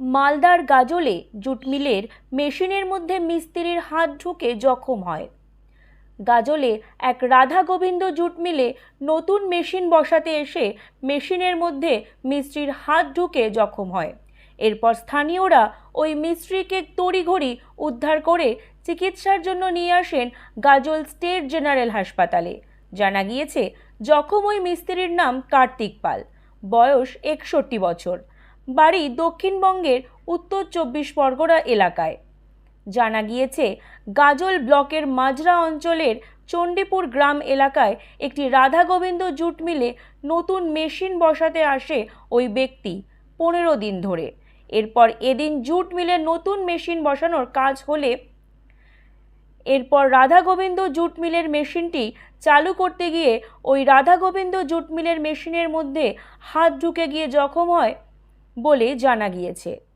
মালদার গাজলে জুট মিলের মেশিনের মধ্যে মিস্ত্রির হাত ঢুকে জখম হয়। গাজলে এক রাধা গোবিন্দ জুট মিলে নতুন মেশিন বসাতে এসে মেশিনের মধ্যে মিস্ত্রির হাত ঢুকে জখম হয়। এরপর স্থানীয়রা ওই মিস্ত্রিকে তড়িঘড়ি উদ্ধার করে চিকিৎসার জন্য নিয়ে আসেন গাজল স্টেট জেনারেল হাসপাতালে। জানা গিয়েছে, জখম ওই মিস্ত্রির নাম কার্তিক পাল। বয়স একষট্টি বছর। বাড়ি দক্ষিণবঙ্গের উত্তর চব্বিশ পরগনা এলাকায়। জানা গিয়েছে, গাজল ব্লকের মাজরা অঞ্চলের চণ্ডীপুর গ্রাম এলাকায় একটি রাধা গোবিন্দ জুট মিলে নতুন মেশিন বসাতে আসে ওই ব্যক্তি পনেরো দিন ধরে। এরপর এদিন জুট মিলে নতুন মেশিন বসানোর কাজ হলে এরপর রাধা গোবিন্দ জুট মিলের মেশিনটি চালু করতে গিয়ে ওই রাধা গোবিন্দ জুট মিলের মেশিনের মধ্যে হাত ঢুকে গিয়ে জখম হয় বলে জানা গিয়েছে।